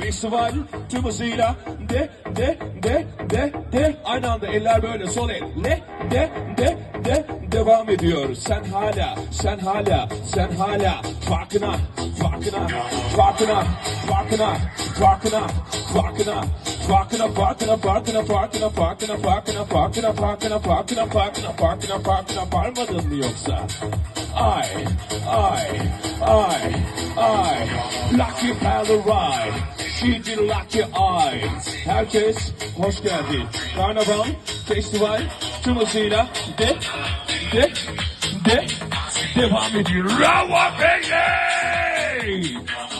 festival tüm hızıyla de de de de de. Aynı anda eller böyle sol el le de de de. Devam ediyor. Sen hala sen hala sen hala. Farkına farkına farkına farkına farkına farkına farkına farkına farkına farkına farkına farkına farkına farkına farkına farkına farkına farkına varmadın mı yoksa ay ay ay ay lucky Polaroid She's lucky eyes herkes hoş geldi karnaval festival tüm hızıyla de de de devam ediyor Bravo baby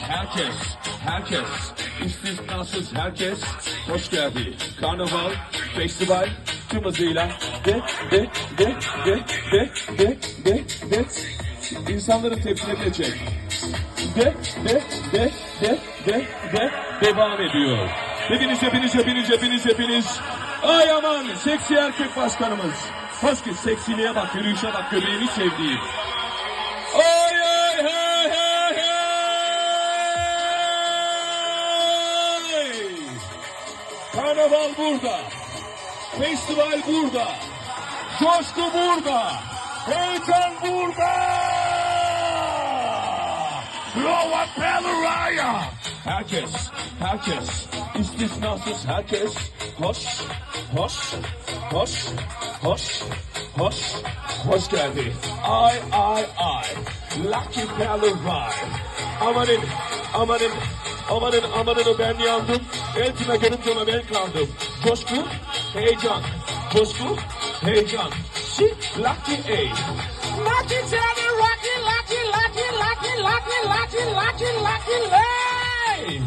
herkes herkes istisnasız herkes hoş geldi. Karnaval, festival tüm hızıyla de de de de de de de de insanların tepkilerini çek. De de de de de de devam ediyor. Hepiniz hepiniz hepiniz hepiniz hepiniz. Ay aman seksi erkek başkanımız. Hoş ki seksiliğe bak, yürüyüşe bak, göbeğini sevdiğim. Karnaval burada. Festival burada. Coşku burada. Heyecan burada. Rova Peluraya. Herkes, herkes, istisnasız herkes. Hoş, hoş, hoş, hoş, hoş, hoş geldi. Ay, ay, ay. Lucky Peluraya. Amanın, amanın, amanın, amanın ben yandım. Eltime görünce ona ben kaldım. Coşku, heyecan. Coşku, heyecan. She, lucky A. Lucky Johnny, lucky, lucky, lucky, lucky, lucky, lucky, lucky, lucky, lay.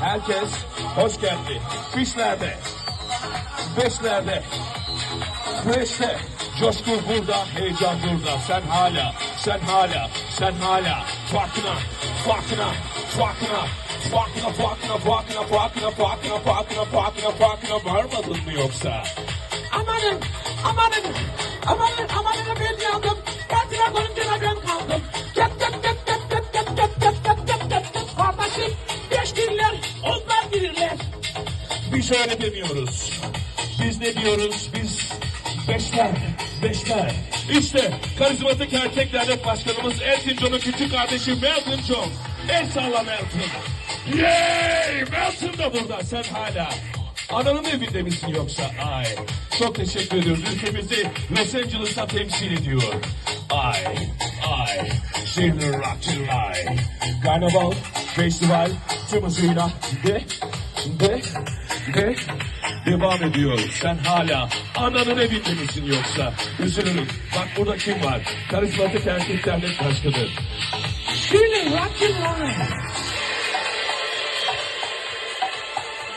Herkes hoş geldi. Fişlerde, beşlerde, beşte. Coşku burada, heyecan burada. Sen hala, sen hala, sen hala. Farkına, farkına, farkına, farkına, farkına, farkına, farkına, farkına, farkına, farkına, farkına varmadın mı yoksa? Amanın, amanın, amanın, amanın ben yandım. Eltime görünce ben kaldım. Get, get, get, get, get, get, get, get, get, get, get, get. Kardeşim, beş girler, onlar girirler. Biz öyle demiyoruz. Biz ne diyoruz? Biz beşler, beşler. İşte karizmatik erkek dernek başkanımız Elton John'un küçük kardeşi Melton John. El salla Melton. Yay! Melton da burada sen hala. Ananın evinde misin yoksa? Ay. Çok teşekkür ediyoruz. Ülkemizi Los Angeles'ta temsil ediyor. Ay, ay. Şehirli Rocky Line. Karnaval, festival, tüm hızıyla de, de, de devam ediyor. Sen hala ananın evinde misin yoksa? Üzülürüm. Bak burada kim var? Karizmatik erkek dernek başkanı. Şöyle lucky lay.